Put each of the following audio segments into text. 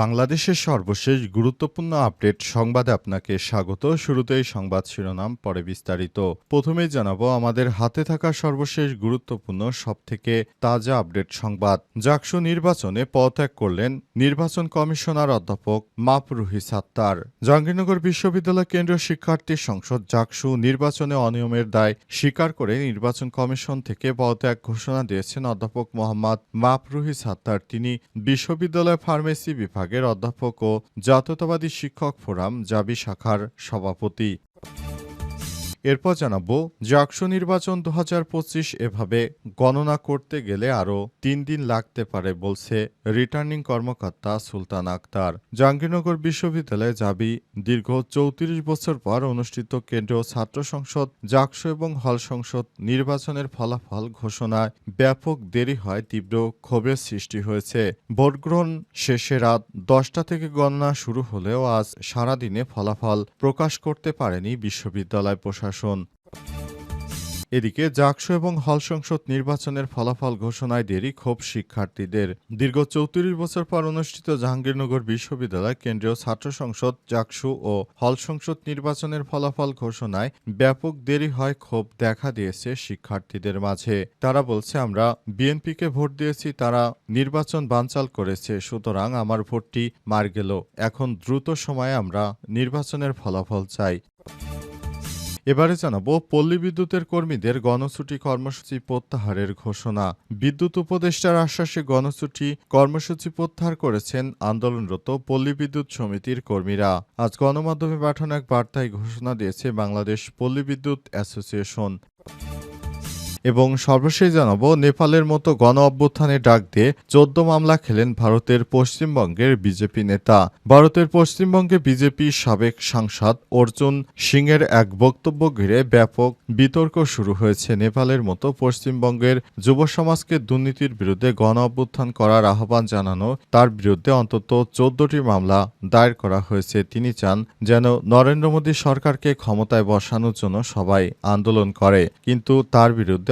বাংলাদেশের সর্বশেষ গুরুত্বপূর্ণ আপডেট সংবাদে আপনাকে স্বাগত। শুরুতেই সংবাদ শিরোনাম, পরে বিস্তারিত। প্রথমেই জানাব, আমাদের হাতে থাকা সর্বশেষ গুরুত্বপূর্ণ, সবথেকে তাজা আপডেট সংবাদ। জাকসু নির্বাচনে পদত্যাগ করলেন নির্বাচন কমিশনার অধ্যাপক মাপরুহি সাত্তার। জাহাঙ্গীরনগর বিশ্ববিদ্যালয় কেন্দ্রীয় শিক্ষার্থী সংসদ জাকসু নির্বাচনে অনিয়মের দায় স্বীকার করে নির্বাচন কমিশন থেকে পদত্যাগ ঘোষণা দিয়েছেন অধ্যাপক মোহাম্মদ মাপরুহি সাত্তার। তিনি বিশ্ববিদ্যালয় ফার্মেসি বিভাগের অধ্যাপক ও জাতীয়তাবাদী শিক্ষক ফোরাম জাবি শাখার সভাপতি। এরপর জানাব জাকসু নির্বাচন দু হাজার পঁচিশ এভাবে গণনা করতে গেলে আরও তিন দিন লাগতে পারে বলছে রিটার্নিং কর্মকর্তা সুলতান আক্তার। জাহাঙ্গীরনগর বিশ্ববিদ্যালয়ে জাবি দীর্ঘ চৌত্রিশ বছর পর অনুষ্ঠিত কেন্দ্রীয় ছাত্র সংসদ জাকসু এবং হল সংসদ নির্বাচনের ফলাফল ঘোষণায় ব্যাপক দেরি হয়, তীব্র ক্ষোভের সৃষ্টি হয়েছে। ভোটগ্রহণ শেষে রাত দশটা থেকে গণনা শুরু হলেও আজ সারাদিনে ফলাফল প্রকাশ করতে পারেনি বিশ্ববিদ্যালয় প্রশাসন। প্রশাসন। এদিকে জাকসু এবং হল সংসদ নির্বাচনের ফলাফল ঘোষণায় দেরি ক্ষোভ শিক্ষার্থীদের। দীর্ঘ চৌত্রিশ বছর পর অনুষ্ঠিত জাহাঙ্গীরনগর বিশ্ববিদ্যালয় কেন্দ্রীয় ছাত্র সংসদ জাকসু ও হল সংসদ নির্বাচনের ফলাফল ঘোষণায় ব্যাপক দেরি হয় ক্ষোভ দেখা দিয়েছে শিক্ষার্থীদের মাঝে। তারা বলছে, আমরা বিএনপিকে ভোট দিয়েছি, তারা নির্বাচন বানচাল করেছে, সুতরাং আমার ভোটটি মার গেল। এখন দ্রুত সময়ে আমরা নির্বাচনের ফলাফল চাই। এবারে জানাব, পল্লী বিদ্যুতের কর্মীদের গণছুটি কর্মসূচি প্রত্যাহারের ঘোষণা। বিদ্যুৎ উপদেষ্টার আশ্বাসে গণছুটি কর্মসূচি প্রত্যাহার করেছেন আন্দোলনরত পল্লী বিদ্যুৎ সমিতির কর্মীরা। আজ গণমাধ্যমে পাঠানো এক বার্তায় ঘোষণা দিয়েছে বাংলাদেশ পল্লী বিদ্যুৎ অ্যাসোসিয়েশন। এবং সর্বশেষ জানাব, নেপালের মতো গণ অভ্যুত্থানে ডাক দিয়ে চোদ্দ মামলা খেলেন ভারতের পশ্চিমবঙ্গের বিজেপি নেতা। ভারতের পশ্চিমবঙ্গে বিজেপি সাবেক সাংসদ অর্জুন সিংয়ের এক বক্তব্য ঘিরে ব্যাপক বিতর্ক শুরু হয়েছে। নেপালের মতো পশ্চিমবঙ্গের যুব সমাজকে দুর্নীতির বিরুদ্ধে গণ অভ্যুত্থান করার আহ্বান জানানো, তার বিরুদ্ধে অন্তত চোদ্দটি মামলা দায়ের করা হয়েছে। তিনি চান যেন নরেন্দ্র মোদী সরকারকে ক্ষমতায় বসানোর জন্য সবাই আন্দোলন করে, কিন্তু তার বিরুদ্ধে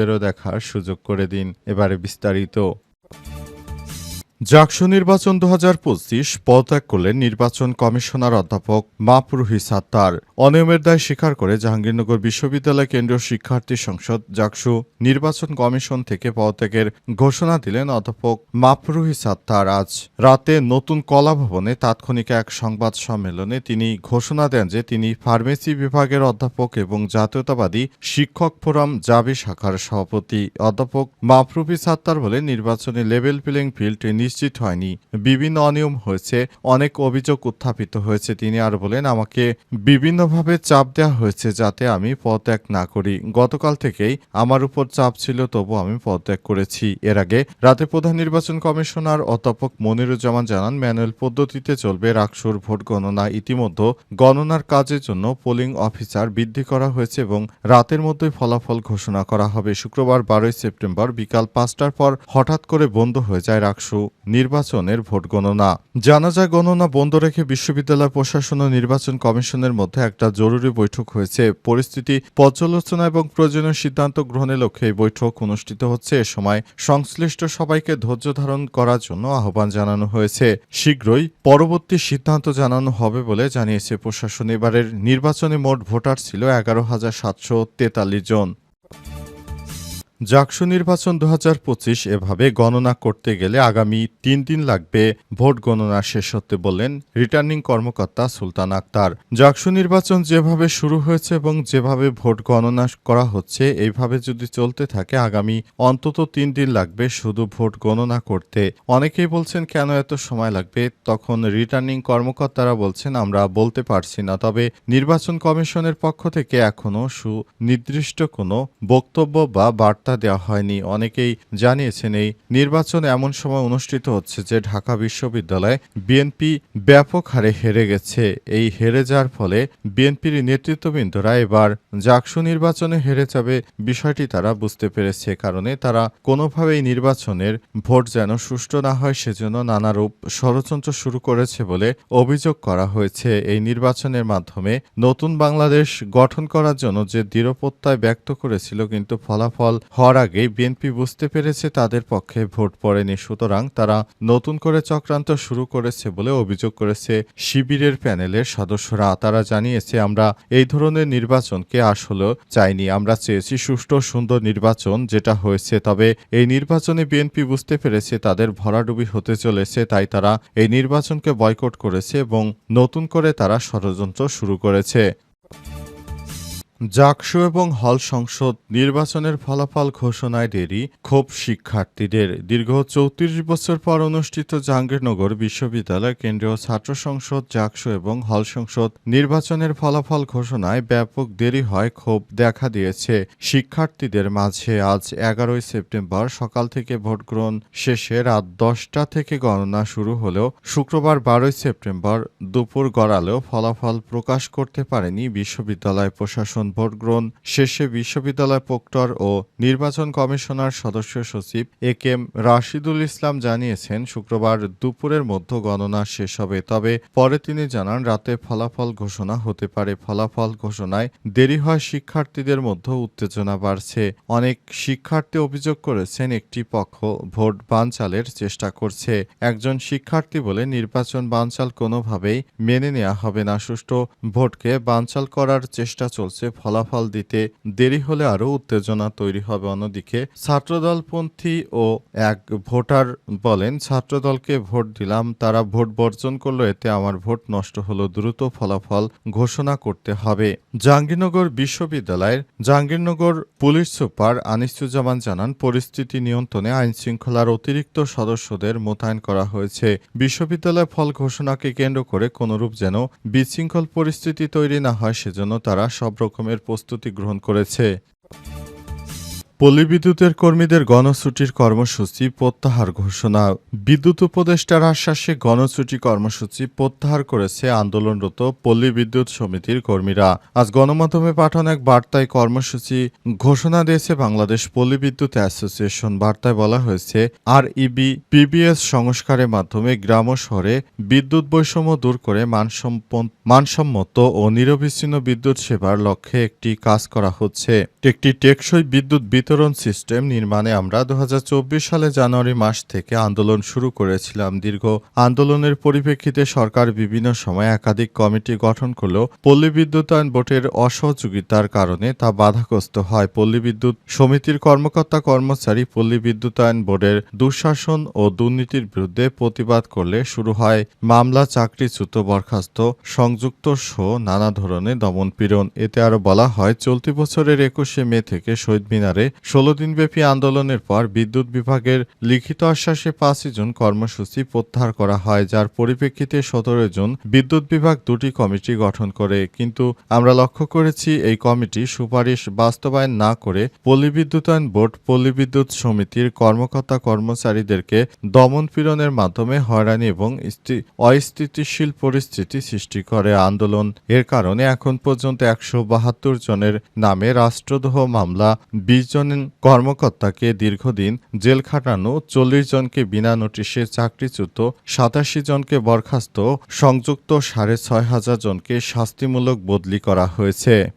বন্ধুদেরও দেখার সুযোগ করে দিন। এবারে বিস্তারিত জাকসু নির্বাচন দু হাজার পঁচিশ পদত্যাগ করলেন নির্বাচন কমিশনার অধ্যাপক মাপরুহি সাত্তার। অনিয়মের দায় স্বীকার করে জাহাঙ্গীরনগর বিশ্ববিদ্যালয় কেন্দ্রীয় শিক্ষার্থী সংসদ জাকসু নির্বাচন কমিশন থেকে পদত্যাগের ঘোষণা দিলেন অধ্যাপক মাপরুহি সাত্তার। আজ রাতে নতুন কলা ভবনে তাৎক্ষণিক এক সংবাদ সম্মেলনে তিনি ঘোষণা দেন যে তিনি ফার্মেসি বিভাগের অধ্যাপক এবং জাতীয়তাবাদী শিক্ষক ফোরাম জাবি শাখার সভাপতি। অধ্যাপক মাপরুহি সাত্তার বলে নির্বাচনে লেভেল প্লেইং ফিল্ড নিশ্চিত হয়নি। বিভিন্ন অনিয়ম হয়েছে, অনেক অভিযোগ উত্থাপিত হয়েছে, তিনি আর বলেন, আমাকে বিভিন্নভাবে চাপ দেওয়া হয়েছে যাতে আমি পদত্যাগ না করি। গতকাল থেকেই আমার উপর চাপ ছিল তবু আমি পদত্যাগ করেছি। এর আগে রাতে প্রধান নির্বাচন কমিশনার অধ্যাপক মনিরুজ্জামান জানান, ম্যানুয়াল পদ্ধতিতে চলবে রাকসুর ভোট গণনা। ইতিমধ্যে গণনার কাজের জন্য পোলিং অফিসার বৃদ্ধি করা হয়েছে এবং রাতের মধ্যেই ফলাফল ঘোষণা করা হবে। শুক্রবার বারোই সেপ্টেম্বর বিকাল পাঁচটার পর হঠাৎ করে বন্ধ হয়ে যায় রাকসু। নির্বাচনের ভোট গণনা। জানা যায়, গণনা বন্ধ রেখে বিশ্ববিদ্যালয় প্রশাসন ও নির্বাচন কমিশনের মধ্যে একটা জরুরি বৈঠক হয়েছে। পরিস্থিতি পর্যালোচনা এবং প্রয়োজনীয় সিদ্ধান্ত গ্রহণের লক্ষ্যে এই বৈঠক অনুষ্ঠিত হচ্ছে। এ সময় সংশ্লিষ্ট সবাইকে ধৈর্য ধারণ করার জন্য আহ্বান জানানো হয়েছে। শীঘ্রই পরবর্তী সিদ্ধান্ত জানানো হবে বলে জানিয়েছে প্রশাসন। এবারের নির্বাচনে মোট ভোটার ছিল এগারো হাজার সাতশো তেতাল্লিশ জন। জাকসু নির্বাচন দু হাজার পঁচিশ এভাবে গণনা করতে গেলে আগামী তিন দিন লাগবে ভোট গণনা শেষ হতে বললেন রিটার্নিং কর্মকর্তা সুলতান আক্তার। জাকসু নির্বাচন যেভাবে শুরু হয়েছে এবং যেভাবে ভোট গণনা করা হচ্ছে, এইভাবে যদি চলতে থাকে, আগামী অন্তত তিন দিন লাগবে শুধু ভোট গণনা করতে। অনেকেই বলছেন, কেন এত সময় লাগবে? তখন রিটার্নিং কর্মকর্তারা বলছেন, আমরা বলতে পারছি না। তবে নির্বাচন কমিশনের পক্ষ থেকে এখনও সুনির্দিষ্ট কোনো বক্তব্য বা বার্তা দেওয়া হয়নি। অনেকেই জানিয়েছেন এই নির্বাচন এমন সময় অনুষ্ঠিত হচ্ছে যে ঢাকা বিশ্ববিদ্যালয়ে বিএনপি ব্যাপক হারে হেরে গেছে। এই হেরে যাওয়ার ফলে বিএনপির নেতৃত্ববৃন্দরা এবার জাকসু নির্বাচনে হেরে যাবে বিষয়টি তারা বুঝতে পেরেছে। কারণে তারা কোনোভাবেই নির্বাচনের ভোট যেন সুষ্ঠু না হয় সেজন্য নানারূপ ষড়যন্ত্র শুরু করেছে বলে অভিযোগ করা হয়েছে। এই নির্বাচনের মাধ্যমে নতুন বাংলাদেশ গঠন করার জন্য যে দৃঢ়প্রত্যয় ব্যক্ত করেছিল কিন্তু ফলাফল হওয়ার আগে বিএনপি বুঝতে পেরেছে তাদের পক্ষে ভোট পড়েনি। সুতরাং তারা নতুন করে চক্রান্ত শুরু করেছে বলে অভিযোগ করেছে শিবিরের প্যানেলের সদস্যরা। তারা জানিয়েছে, আমরা এই ধরনের নির্বাচনকে আসলেও চাইনি। আমরা চেয়েছি সুষ্ঠু, সুন্দর নির্বাচন যেটা হয়েছে। তবে এই নির্বাচনে বিএনপি বুঝতে পেরেছে তাদের ভরাডুবি হতে চলেছে, তাই তারা এই নির্বাচনকে বয়কট করেছে এবং নতুন করে তারা ষড়যন্ত্র শুরু করেছে। জাকসু এবং হল সংসদ নির্বাচনের ফলাফল ঘোষণায় দেরি, ক্ষোভ শিক্ষার্থীদের। দীর্ঘ চৌত্রিশ বছর পর অনুষ্ঠিত জাহাঙ্গীরনগর বিশ্ববিদ্যালয় কেন্দ্রীয় ছাত্র সংসদ জাকসু এবং হল সংসদ নির্বাচনের ফলাফল ঘোষণায় ব্যাপক দেরি হয়, ক্ষোভ দেখা দিয়েছে। শিক্ষার্থীদের মাঝে আজ এগারোই সেপ্টেম্বর সকাল থেকে ভোট গ্রহণ শেষে রাত দশটা থেকে গণনা শুরু হলেও শুক্রবার বারোই সেপ্টেম্বর দুপুর গড়ালেও ফলাফল প্রকাশ করতে পারেনি বিশ্ববিদ্যালয় প্রশাসন। ভোট গ্রহণ শেষে বিশ্ববিদ্যালয় প্রক্টর ও নির্বাচন কমিশনার সদস্য সচিব এ কে এম রাশিদুল ইসলাম জানিয়েছেন, শুক্রবার দুপুরের মধ্য গণনা শেষ হবে। তবে পরে তিনি জানান, রাতে ফলাফল ঘোষণা হতে পারে। ফলাফল ঘোষণায় দেরি হয়, শিক্ষার্থীদের মধ্যে উত্তেজনা বাড়ছে। অনেক শিক্ষার্থী অভিযোগ করেছেন, একটি পক্ষ ভোট বানচালের চেষ্টা করছে। একজন শিক্ষার্থী বলে, নির্বাচন বানচাল কোনোভাবেই মেনে নেওয়া হবে না। সুষ্ঠু ভোটকে বানচাল করার চেষ্টা চলছে ফলাফল দিতে দেরি হলে আরও উত্তেজনা তৈরি হবে। অন্যদিকে ছাত্রদলপন্থী ও এক ভোটার বলেন, ছাত্রদলকে ভোট দিলাম, তারা ভোট বর্জন করল, এতে আমার ভোট নষ্ট হলো, দ্রুত ফলাফল ঘোষণা করতে হবে। জাহাঙ্গীরনগর বিশ্ববিদ্যালয়ের জাহাঙ্গীরনগর পুলিশ সুপার আনিসুজ্জামান জানান, পরিস্থিতি নিয়ন্ত্রণে আইন শৃঙ্খলার অতিরিক্ত সদস্যদের মোতায়েন করা হয়েছে। বিশ্ববিদ্যালয় ফল ঘোষণাকে কেন্দ্র করে কোনরূপ যেন বিশৃঙ্খল পরিস্থিতি তৈরি না হয়, সেজন্য তারা সব রকমের প্রস্তুতি গ্রহণ করেছে। পল্লী বিদ্যুতের কর্মীদের গণছুটির কর্মসূচি প্রত্যাহার ঘোষণা। বিদ্যুৎ উপদেষ্টার আশ্বাসে গণছুটি কর্মসূচি প্রত্যাহার করেছে আন্দোলনরত পল্লী বিদ্যুৎ সমিতির কর্মীরা। আজ গণমাধ্যমে পাঠানো এক বার্তায় কর্মসূচি ঘোষণা দিয়েছে বাংলাদেশ পল্লী অ্যাসোসিয়েশন। বার্তায় বলা হয়েছে আর ইবি পিবিএস সংস্কারের মাধ্যমে গ্রাম শহরে বিদ্যুৎ বৈষম্য দূর করে মানসম্মত ও নিরবিচ্ছিন্ন বিদ্যুৎ সেবার লক্ষ্যে একটি কাজ করা হচ্ছে। একটি টেকসই বিদ্যুৎ বিতরণ সিস্টেম নির্মাণে আমরা দু হাজার চব্বিশ সালে জানুয়ারি মাস থেকে আন্দোলন শুরু করেছিলাম। দীর্ঘ আন্দোলনের পরিপ্রেক্ষিতে সরকার বিভিন্ন সময় একাধিক কমিটি গঠন করলেও পল্লী বিদ্যুতায়ন বোর্ডের অসহযোগিতার কারণে তা বাধাগ্রস্ত হয়। পল্লী বিদ্যুৎ সমিতির কর্মকর্তা কর্মচারী পল্লী বিদ্যুতায়ন বোর্ডের দুঃশাসন ও দুর্নীতির বিরুদ্ধে প্রতিবাদ করলে শুরু হয় মামলা, চাকরিচ্যুত বরখাস্ত, সংযুক্ত সহ নানা ধরনের দমনপীড়ন এতে আরও বলা হয়, চলতি বছরের একুশে মে থেকে শহীদ মিনারে ষোলো দিনব্যাপী আন্দোলনের পর বিদ্যুৎ বিভাগের লিখিত আশ্বাসে পাঁচই জুন কর্মসূচি প্রত্যাহার করা হয়, যার পরিপ্রেক্ষিতে সতেরো জুন বিদ্যুৎ বিভাগ দুটি কমিটি গঠন করে। কিন্তু আমরা লক্ষ্য করেছি, এই কমিটি সুপারিশ বাস্তবায়ন না করে পল্লী বিদ্যুতায়ন বোর্ড পল্লী বিদ্যুৎ সমিতির কর্মকর্তা কর্মচারীদেরকে দমন পীড়নের মাধ্যমে হয়রানি এবং স্থি- অস্থিতিশীল পরিস্থিতি সৃষ্টি করে আন্দোলন। এর কারণে এখন পর্যন্ত একশো বাহাত্তর জনের নামে রাষ্ট্রদ্রোহ মামলা, বিশ জন কর্মকর্তাকে দীর্ঘদিন জেল খাটানো, চল্লিশ জনকে বিনা নোটিশে চাকরিচ্যুত, সাতাশি জনকে বরখাস্ত, সংযুক্ত সাড়ে ছয় হাজার জনকে শাস্তিমূলক বদলি করা হয়েছে।